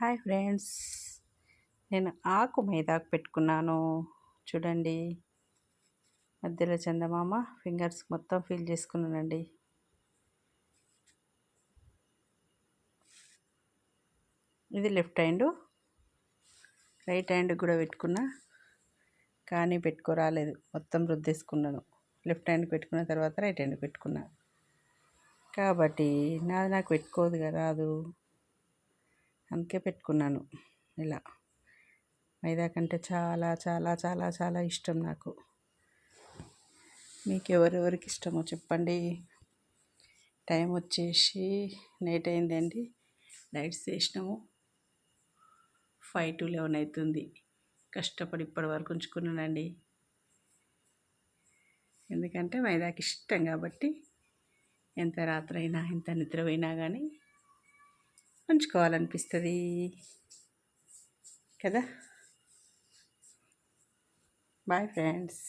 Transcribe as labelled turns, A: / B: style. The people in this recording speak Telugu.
A: Hi friends. నేను ఆకు మైదాకు పెట్టుకున్నాను. చూడండి. మధ్యలో చందమామ ఫింగర్స్ మొత్తం ఫిల్ చేసుకున్నానండి. ఇది లెఫ్ట్ హ్యాండ్. రైట్ హ్యాండ్ కూడా పెట్టుకున్నా. కానీ పెట్టుకోరాలేదు. మొత్తం రుద్దేసుకున్నాను. లెఫ్ట్ హ్యాండ్ పెట్టుకున్న తర్వాత రైట్ హ్యాండ్ పెట్టుకున్నా. కాబట్టి నాది నాకు పెట్టుకోదు కదా రాదు. అందుకే పెట్టుకున్నాను. ఇలా. మైదా కంటే చాలా చాలా చాలా చాలా ఇష్టం నాకు. మీకు ఎవరెవరికి ఇష్టమో చెప్పండి. టైం వచ్చేసి నైట్ అయిందండి. నైట్స్ చేసినాము. ఫైవ్ టు లెవెన్ అవుతుంది. కష్టపడి ఇప్పటి వరకు ఉంచుకున్నానండి. ఎందుకంటే మైదాకి ఇష్టం కాబట్టి ఎంత రాత్రైనా ఎంత నిద్రపోయినా కానీ ఉంచుకోవాలనిపిస్తుంది కదా? Bye friends